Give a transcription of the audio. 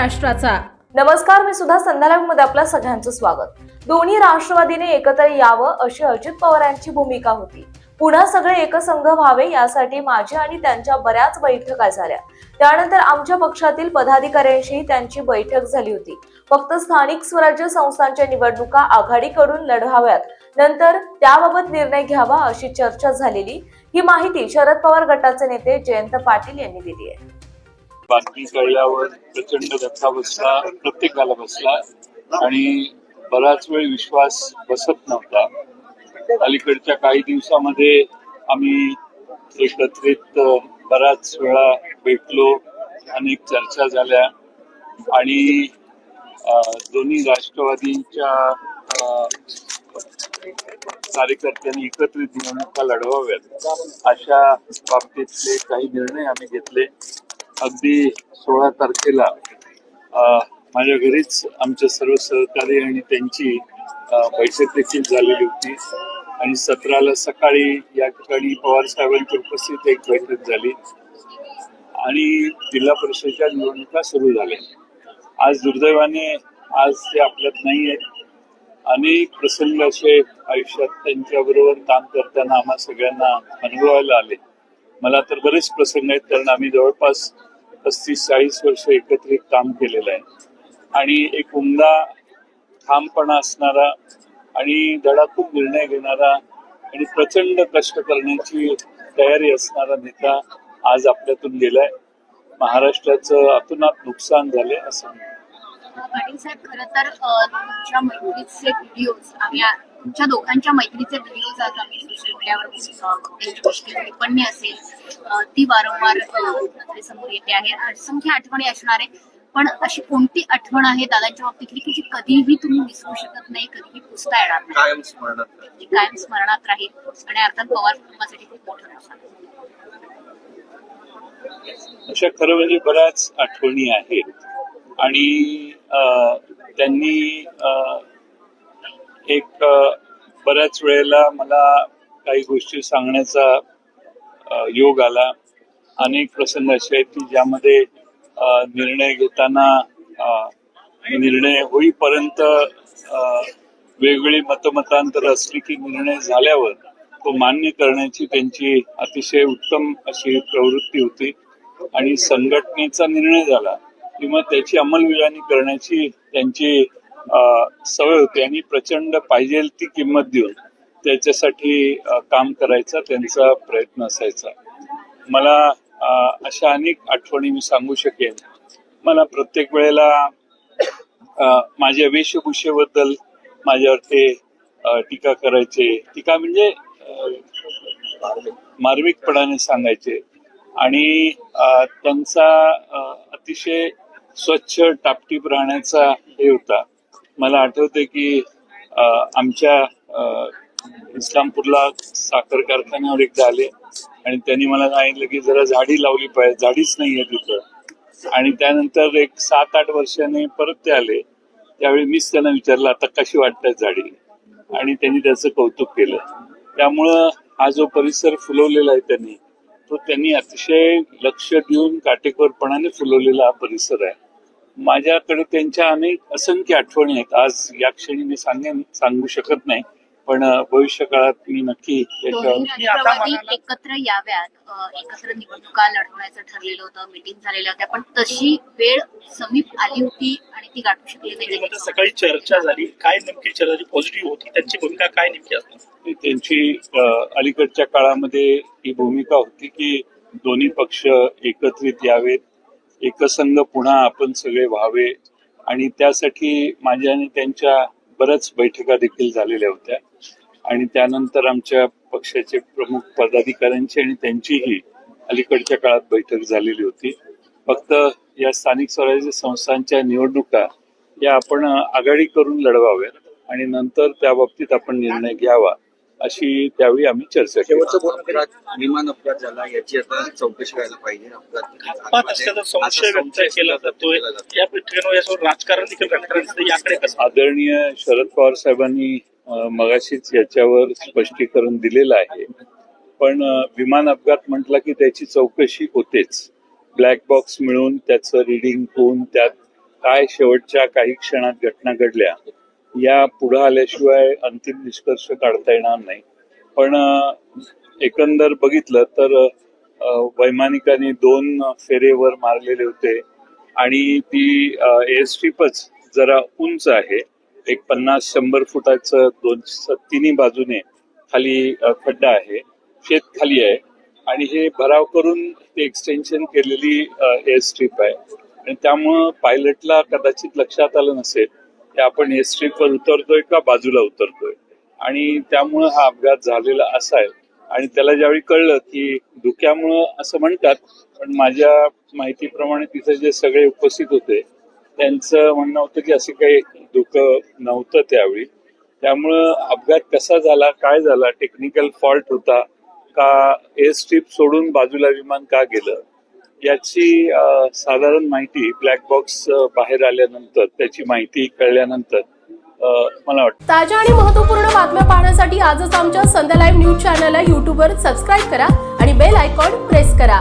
राष्ट्राचा नमस्कार मी सुद्धा संध्याकाळमध्ये आपलं सगळ्यांचं स्वागत. दोन्ही राष्ट्रवादीने एकत्र यावं अशी अजित पवार यांची भूमिका होती. पुन्हा सगळे एकसंघ व्हावे यासाठी माझी आणि त्यांच्या बऱ्याच बैठका झाल्या. त्यानंतर आमच्या पक्षातील पदाधिकाऱ्यांशीही त्यांची बैठक झाली होती. फक्त स्थानिक स्वराज्य संस्थांच्या निवडणुका आघाडीकडून लढवाव्यात नंतर त्याबाबत निर्णय घ्यावा अशी चर्चा झालेली. ही माहिती शरद पवार गटाचे नेते जयंत पाटील यांनी दिली आहे. बातमी कळल्यावर प्रचंड धक्का बसला प्रत्येकाला बसला आणि बराच वेळ विश्वास बसत नव्हता. अलीकडच्या काही दिवसामध्ये आम्ही एकत्रित बराच वेळा भेटलो अनेक चर्चा झाल्या आणि दोन्ही राष्ट्रवादींच्या कार्यकर्त्यांनी एकत्रित निवडणुका लढवाव्यात अशा बाबतीतले काही निर्णय आम्ही घेतले. अगदी सोळा तारखेला माझ्या घरीच आमचे सर्व सहकारी आणि त्यांची बैठक देखील झालेली होती. आणि सतराला सकाळी या ठिकाणी पवार साहेबांची उपस्थित एक बैठक झाली. आणि जिल्हा परिषदेच्या निवडणुका सुरू झाल्या. आज दुर्दैवाने आज ते आपल्यात नाही आहेत. अनेक प्रसंग असे आयुष्यात त्यांच्याबरोबर काम करताना आम्हा सगळ्यांना अनुभवायला आले. मला तर बरेच प्रसंग आहेत कारण आम्ही जवळपास पस्तीस चाळीस वर्ष एकत्रित काम केलेलं आहे. आणि एक उमदा ठामपणा असणारा आणि धडाकून निर्णय घेणारा आणि प्रचंड कष्ट करण्याची तयारी असणारा नेता आज आपल्यातून गेलाय. महाराष्ट्राचं अतुनात नुकसान झाले असं. पाटील साहेब तर तुमच्या मैत्रीचे आम्ही तुमच्या दोघांच्या मैत्रीचे व्हिडिओज आज आम्ही सोशल मीडियावर त्यांची गोष्टी टिप्पणी असेल. ती वारंवार नजरेसमोर येते आहे. असंख्य आठवणी असणार आहे पण अशी कोणती आठवण आहे दादांच्या बाबतीतली की जी कधीही तुम्ही विसरू शकत नाही कधीही पुसता येणार नाही? कायम स्मरणात ती कायम स्मरणात राहील. आणि अर्थात पवार कुटुंबासाठी खूप मोठं नुकसान अशा खरं म्हणजे बऱ्याच आठवणी आहेत. आणि त्यांनी अं, एक बऱ्याच वेळेला मला काही गोष्टी सांगण्याचा योग आला. अनेक प्रसंग असे आहेत की ज्यामध्ये निर्णय घेताना निर्णय होईपर्यंत अं, वेगवेगळी मतमतांतर असली की निर्णय झाल्यावर तो मान्य करण्याची त्यांची अतिशय उत्तम अशी प्रवृत्ती होती. आणि संघटनेचा निर्णय झाला किंवा त्याची अंमलबजावणी करण्याची त्यांची सवय होती आणि प्रचंड पाहिजे ती किंमत देऊन त्याच्यासाठी काम करायचा त्यांचा प्रयत्न असायचा. मला अशा अनेक आठवणी मी सांगू शकेन. मला प्रत्येक वेळेला माझ्या वेशभूषेबद्दल माझ्यावर ते टीका करायचे. टीका म्हणजे मार्मिकपणाने सांगायचे. आणि त्यांचा अतिशय स्वच्छ टापटीप राहण्याचा हे होता. मला आठवते की आमच्या इस्लामपूरला साखर कारखान्यावर एकदा आले आणि त्यांनी मला सांगितलं की जरा झाडी लावली पाहिजे झाडीच नाहीये तिथं. आणि त्यानंतर एक सात आठ वर्षाने परत ते आले. त्यावेळी मीच त्यांना विचारलं आता कशी वाटतात झाडी? आणि त्यांनी त्याचं कौतुक केलं. त्यामुळं हा जो परिसर फुलवलेला आहे त्यांनी तो त्यांनी अतिशय लक्ष देऊन काटेकोरपणाने फुलवलेला हा परिसर आहे. माझ्याकडे त्यांच्या अनेक असंख्य आठवणी आहेत. आज या क्षणी मी सांगेन सांगू शकत नाही पण भविष्य काळात मी नक्की एकत्र याव्यात. एकत्र निवडणुका लढवण्याचं ठरलेलं होतं मिटिंग झालेल्या होत्या पण तशी वेळ समीप आली होती आणि ती गाठू शकली नाही. आता सकाळी चर्चा झाली. काय नेमकी चर्चा पॉझिटिव्ह होती. त्यांची भूमिका काय नेमकी असणार? त्यांची अलीकडच्या काळामध्ये ही भूमिका होती की दोन्ही पक्ष एकत्रित यावेत. एकसंग पुन्हा आपण सगळे व्हावे. आणि त्यासाठी माझ्या आणि त्यांच्या बऱ्याच बैठका देखील झालेल्या होत्या. आणि त्यानंतर आमच्या पक्षाचे प्रमुख पदाधिकाऱ्यांची आणि त्यांचीही अलीकडच्या काळात बैठक झालेली होती. फक्त या स्थानिक स्वराज्य संस्थांच्या निवडणुका या आपण आघाडी करून लढवाव्यात आणि नंतर त्या बाबतीत आपण निर्णय घ्यावा. अशी त्यावेळी आम्ही चर्चा केली. विमान अपघात झाला याची आता चौकशी व्हायला पाहिजे. संशय व्यक्त केला जातोय. या बैठकीवर याच्यावर राजकारण देखील. याकडे आदरणीय शरद पवार साहेबांनी मगाशीच याच्यावर स्पष्टीकरण दिलेलं आहे. पण विमान अपघात म्हटला की त्याची चौकशी होतेच. ब्लॅक बॉक्स मिळून त्याचं रिडिंग होऊन त्यात काय शेवटच्या काही क्षणात घटना घडल्या. या पुढं आल्याशिवाय अंतिम निष्कर्ष काढता येणार नाही. पण एकंदर बघितलं तर वैमानिकाने वैमानिकांनी दोन फेरेवर मारलेले होते आणि ती एअर स्ट्रीपच जरा उंच आहे. एक पन्नास शंभर फुटाचं दोन तिन्ही बाजूने खाली खड्डा आहे. शेत खाली आहे. आणि हे भराव करून ते एक्सटेन्शन केलेली एअर स्ट्रीप आहे. आणि त्यामुळं पायलटला कदाचित लक्षात आलं नसेल ते आपण एस स्ट्रीपवर उतरतोय का बाजूला उतरतोय? आणि त्यामुळं हा अपघात झालेला असायला. आणि त्याला ज्यावेळी कळलं की धुक्यामुळं असं म्हणतात पण माझ्या माहितीप्रमाणे तिथे जे सगळे उपस्थित होते त्यांचं म्हणणं होतं की असं काही धुकं नव्हतं त्यावेळी. त्यामुळं अपघात कसा झाला काय झाला टेक्निकल फॉल्ट होता का एअर स्ट्रीप सोडून बाजूला विमान का गेलं? याची साधारण माहिती ब्लॅक बॉक्स बाहेर आल्यानंतर त्याची माहिती कळल्यानंतर मला वाटतं. ताज्या आणि महत्त्वपूर्ण बातम्या पाहण्यासाठी आजच आमच्या संध्या लाईव्ह न्यूज चॅनलला युट्यूबवर सबस्क्राईब करा आणि बेल आयकॉन प्रेस करा.